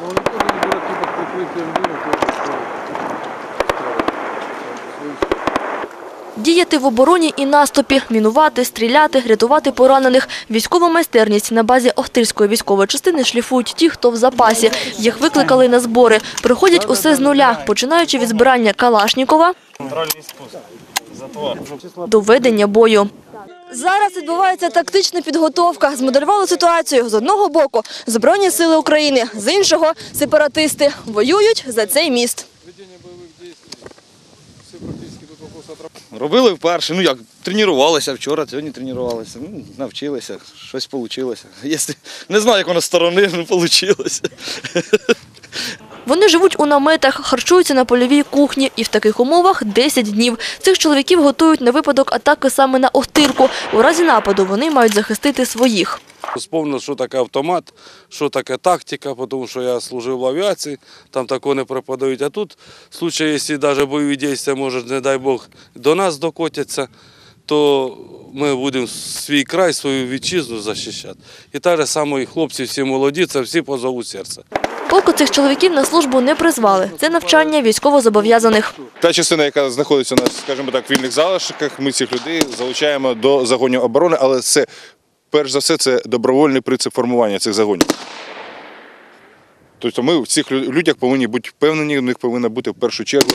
Но никто же не дураки под прикрытием денег это Діяти в обороні і наступі, мінувати, стріляти, рятувати поранених. Військова майстерність на базі Охтирської військової частини шліфують ті, хто в запасі. Їх викликали на збори. Приходять усе з нуля, починаючи від збирання Калашнікова до ведення бою. Зараз відбувається тактична підготовка. Змоделювали ситуацію з одного боку Збройні сили України, з іншого сепаратисти воюють за цей міст. Робили вперше, ну як, тренувалися вчора, сьогодні тренувалися, ну, навчилися, щось вийшло. Не знаю, як воно сторони, ну вийшло. Вони живуть у наметах, харчуються на польовій кухні і в таких умовах 10 днів. Цих чоловіків готують на випадок атаки саме на Охтирку. У разі нападу вони мають захистити своїх. Вспомнив, що таке автомат, що таке тактика, тому що я служив в авіації, там такого не преподають. А тут, в случае, якщо навіть бойові дії, може, не дай Бог, до нас докотяться, то ми будемо свій край, свою вітчизну захищати. І так же само і хлопці всі молоді, це всі позовуть серце. Поки цих чоловіків на службу не призвали. Це навчання військовозобов'язаних. Та частина, яка знаходиться у нас, скажімо так, в вільних залишках, ми цих людей залучаємо до загонів оборони, але це перш за все це добровольний принцип формування цих загонів. Тобто ми в цих людях повинні бути впевнені, в них повинна бути в першу чергу,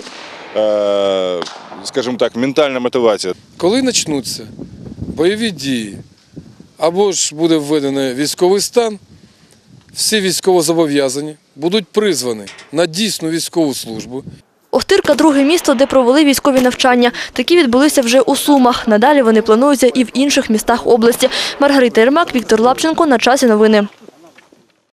е, скажімо так, ментальна мотивація. Коли почнуться бойові дії, або ж буде введений військовий стан, всі військовозобов'язані будуть призвані на дійсну військову службу. Охтирка – друге місто, де провели військові навчання. Такі відбулися вже у Сумах. Надалі вони плануються і в інших містах області. Маргарита Єрмак, Віктор Лапченко. На часі новини.